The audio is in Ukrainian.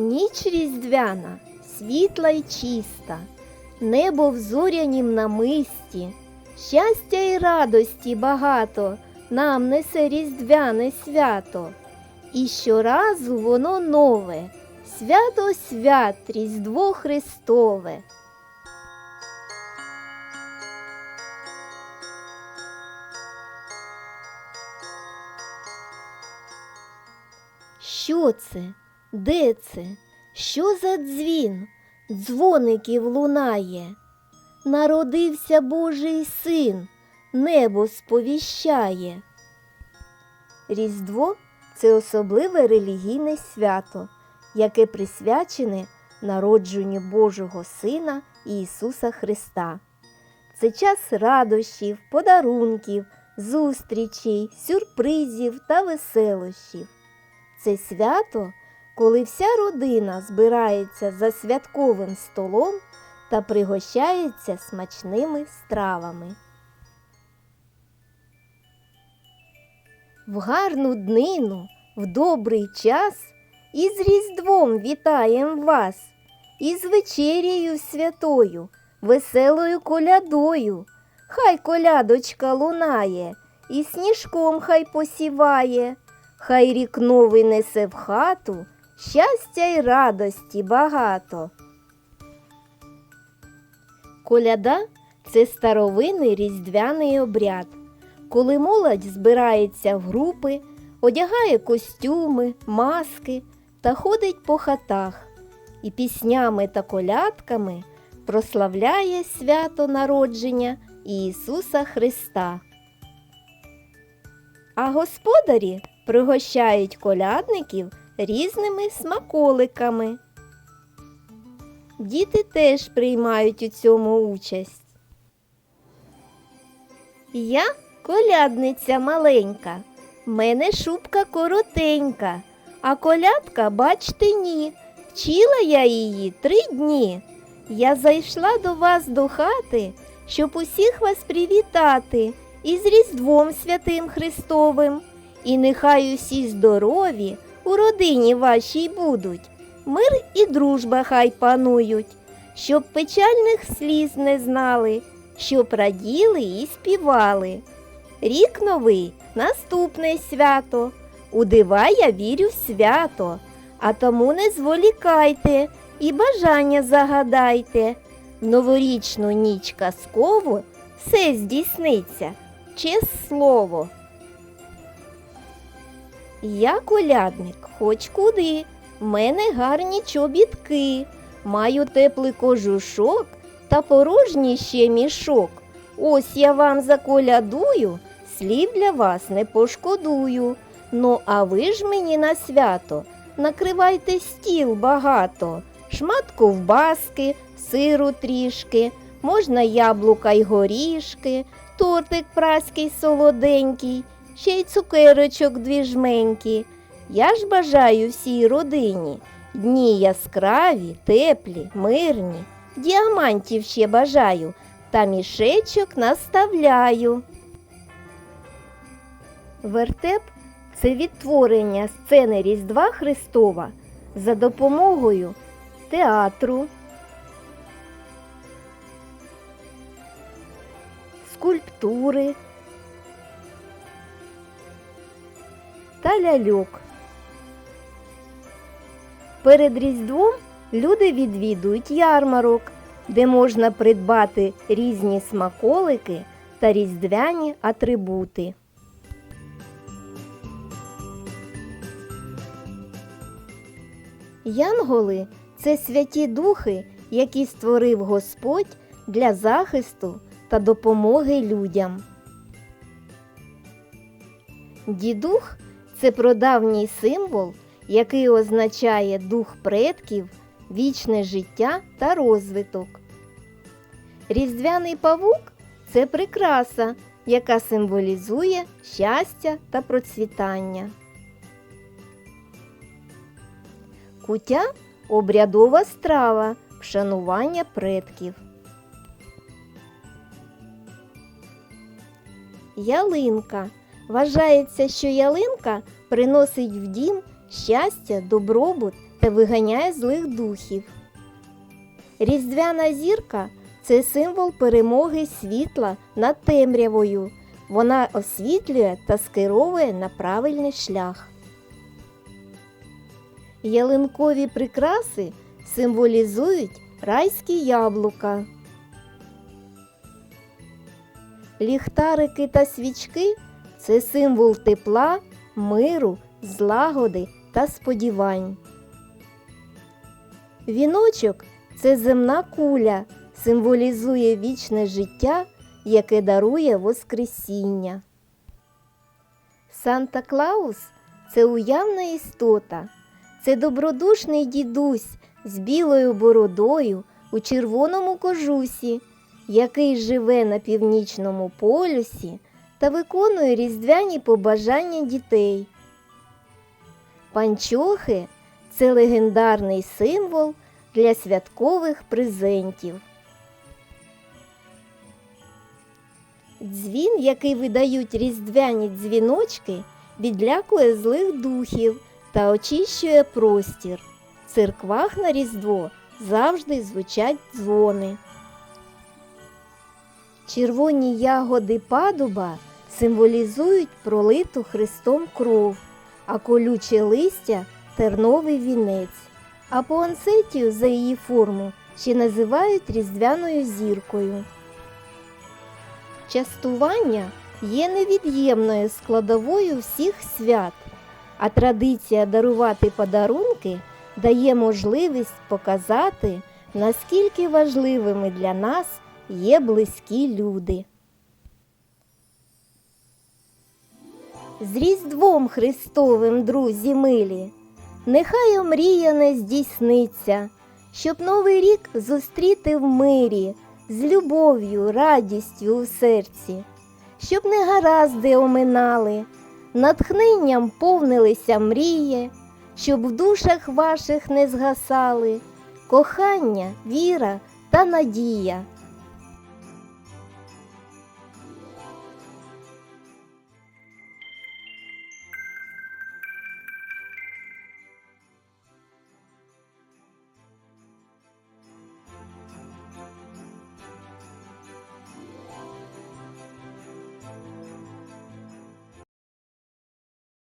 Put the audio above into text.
Ніч різдвяна, світла й чиста, небо в зорянім намисті, щастя й радості багато нам несе різдвяне свято. І щоразу воно нове, свято свят, Різдво Христове. Що це? Де це? Що за дзвін? Дзвоників лунає. Народився Божий син, небо сповіщає. Різдво це особливе релігійне свято, яке присвячене народженню Божого Сина Ісуса Христа. Це час радощів, подарунків, зустрічей, сюрпризів та веселощів. Це свято, коли вся родина збирається за святковим столом та пригощається смачними стравами. В гарну днину, в добрий час із Різдвом вітаєм вас, із вечерією святою, веселою колядою. Хай колядочка лунає, і сніжком хай посіває, хай рік новий несе в хату, щастя й радості багато. Коляда це старовинний різдвяний обряд, коли молодь збирається в групи, одягає костюми, маски та ходить по хатах і піснями та колядками прославляє свято народження Ісуса Христа. А господарі пригощають колядників різними смаколиками. Діти теж приймають у цьому участь. Я колядниця маленька, мене шубка коротенька, а колядка, бачте, ні. Вчила я її три дні. Я зайшла до вас до хати, щоб усіх вас привітати із Різдвом Святим Христовим. І нехай усі здорові у родині вашій будуть, мир і дружба хай панують, щоб печальних сліз не знали, щоб раділи і співали. Рік новий наступне свято. У дива я вірю в свято, а тому не зволікайте і бажання загадайте. Новорічну ніч казкову все здійсниться, чес слово. Я колядник, хоч куди, мене гарні чобітки, маю теплий кожушок та порожній ще мішок. Ось я вам заколядую, слів для вас не пошкодую. Ну, а ви ж мені на свято накривайте стіл багато, шмат ковбаски, сиру трішки, можна яблука й горішки, тортик праський солоденький, ще й цукерочок дві жменькі. Я ж бажаю всій родині дні яскраві, теплі, мирні, діамантів ще бажаю, та мішечок наставляю. Вертеп це відтворення сцени Різдва Христова за допомогою театру, скульптури та ляльок. Перед Різдвом люди відвідують ярмарок, де можна придбати різні смаколики та різдвяні атрибути. Янголи це святі духи, які створив Господь для захисту та допомоги людям. Дідух це прадавній символ, який означає дух предків, вічне життя та розвиток. Різдвяний павук це прикраса, яка символізує щастя та процвітання. Куття обрядова страва, вшанування предків. Ялинка. Вважається, що ялинка приносить в дім щастя, добробут та виганяє злих духів. Різдвяна зірка це символ перемоги світла над темрявою. Вона освітлює та скеровує на правильний шлях. Ялинкові прикраси символізують райські яблука. Ліхтарики та свічки це символ тепла, миру, злагоди та сподівань. Віночок це земна куля, символізує вічне життя, яке дарує Воскресіння. Санта Клаус це уявна істота, це добродушний дідусь з білою бородою у червоному кожусі, який живе на північному полюсі та виконує різдвяні побажання дітей. Панчохи це легендарний символ для святкових презентів. Дзвін, який видають різдвяні дзвіночки, відлякує злих духів та очищує простір. В церквах на Різдво завжди звучать дзвони. Червоні ягоди падуба символізують пролиту Христом кров, а колюче листя терновий вінець. А поансетію за її форму ще називають різдвяною зіркою. Частування є невід'ємною складовою всіх свят, а традиція дарувати подарунки дає можливість показати, наскільки важливими для нас є близькі люди. З Різдвом Христовим, друзі милі, нехай омрія не здійсниться, щоб новий рік зустріти в мирі, з любов'ю, радістю у серці, щоб негаразди оминали, натхненням повнилися мрії, щоб в душах ваших не згасали кохання, віра та надія.